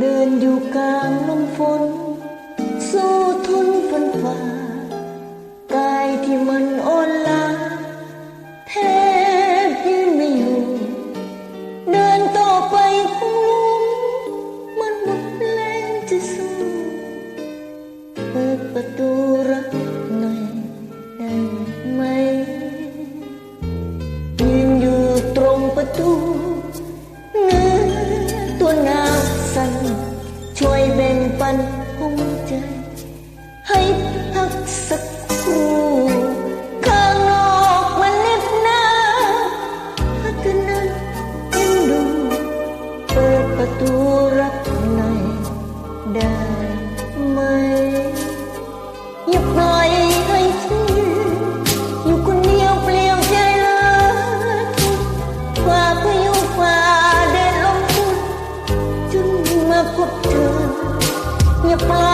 เดินอยู่กลางลมฝน สู้ทนฝันฝ่ากายที่มัน นหัวใจให้พักสักครู่ข้างนอกมันเล็บน้าพักนั้นเอ็นดูเปิดประตูรักใน่อยได้ Blah.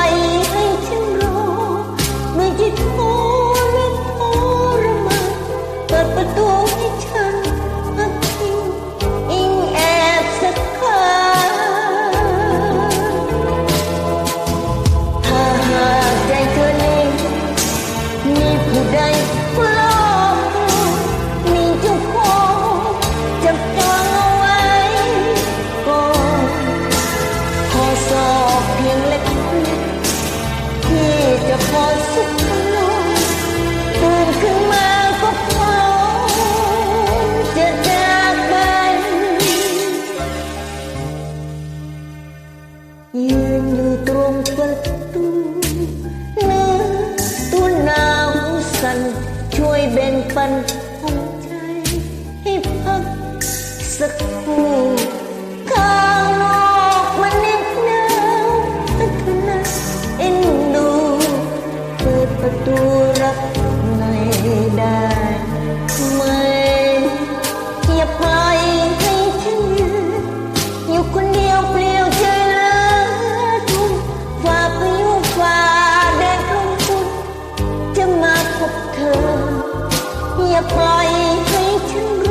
ัน ช่วยเบ่งปันหัวใจให้พักสักครู่ข้างนอกมันนิดหนาวพัฒนาเอ็นดูเปิดประตู เธอ อย่าปล่อยให้ฉันร